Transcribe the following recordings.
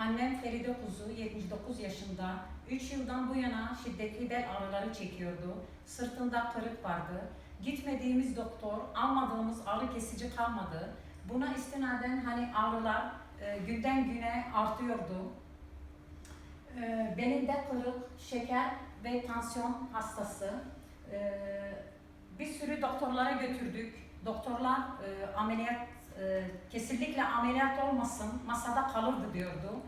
Annem Feride Kuzu 79 yaşında. 3 yıldan bu yana şiddetli bel ağrıları çekiyordu. Sırtında kırık vardı. Gitmediğimiz doktor, almadığımız ağrı kesici kalmadı. Buna istinaden hani ağrılar e, günden güne artıyordu. E, belinde kırık, şeker ve tansiyon hastası. E, bir sürü doktorlara götürdük. Doktorlar e, ameliyat e, kesinlikle ameliyat olmasın, masada kalırdı diyordu.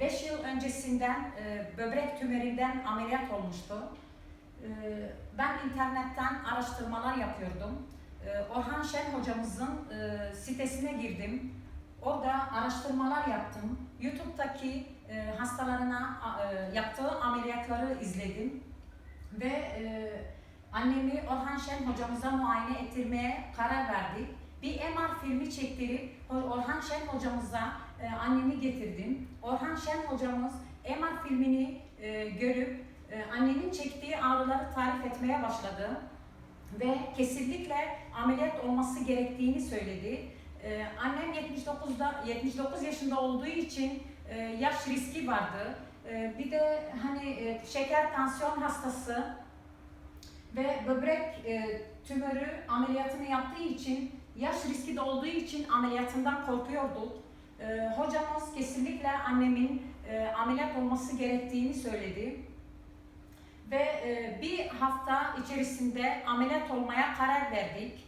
5 yıl öncesinden e, böbrek tümöründen ameliyat olmuştu. E, ben internetten araştırmalar yapıyordum. E, Orhan Şen hocamızın e, sitesine girdim. Orada araştırmalar yaptım. YouTube'daki e, hastalarına e, yaptığı ameliyatları izledim. Ve e, annemi Orhan Şen hocamıza muayene ettirmeye karar verdik. Bir MR filmi çektirip Or- Orhan Şen hocamıza e, annemi getirdim. Orhan Şen hocamız MR filmini e, görüp e, annemin çektiği ağrıları tarif etmeye başladı ve kesinlikle ameliyat olması gerektiğini söyledi. E, annem 79'da 79 yaşında olduğu için e, yaş riski vardı. E, bir de hani e, şeker tansiyon hastası ve böbrek e, tümörü ameliyatını yaptığı için yaş riski de olduğu için ameliyatından korkuyorduk. E, hocamız kesinlikle annemin e, ameliyat olması gerektiğini söyledi. Ve e, bir hafta içerisinde ameliyat olmaya karar verdik.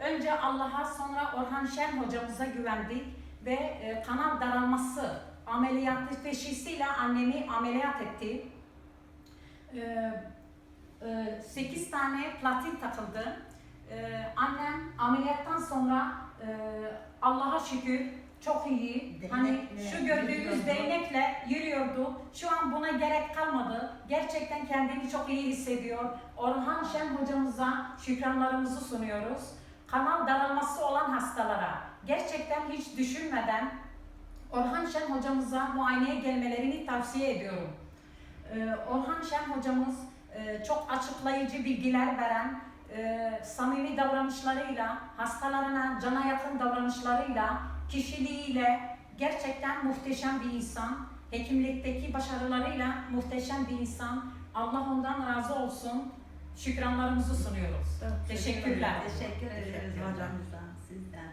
Önce Allah'a sonra Orhan Şen hocamıza güvendik ve e, kanal daralması ameliyatı teşhisiyle annemi ameliyat etti. E, 8 tane platin takıldı. E, annem ameliyattan sonra e, Allah'a şükür çok iyi. Değnekle hani şu gördüğünüz değnekle yürüyordu. Şu an buna gerek kalmadı. Gerçekten kendini çok iyi hissediyor. Orhan Şen hocamıza şükranlarımızı sunuyoruz. Kanal daralması olan hastalara gerçekten hiç düşünmeden Orhan Şen hocamıza muayeneye gelmelerini tavsiye ediyorum. Ee, Orhan Şen hocamız e, çok açıklayıcı bilgiler veren, e, samimi davranışlarıyla, hastalarına cana yakın davranışlarıyla, kişiliğiyle gerçekten muhteşem bir insan. Hekimlikteki başarılarıyla muhteşem bir insan. Allah ondan razı olsun. Şükranlarımızı sunuyoruz. Çok Teşekkürler. Teşekkür ederiz hocamıza, sizden.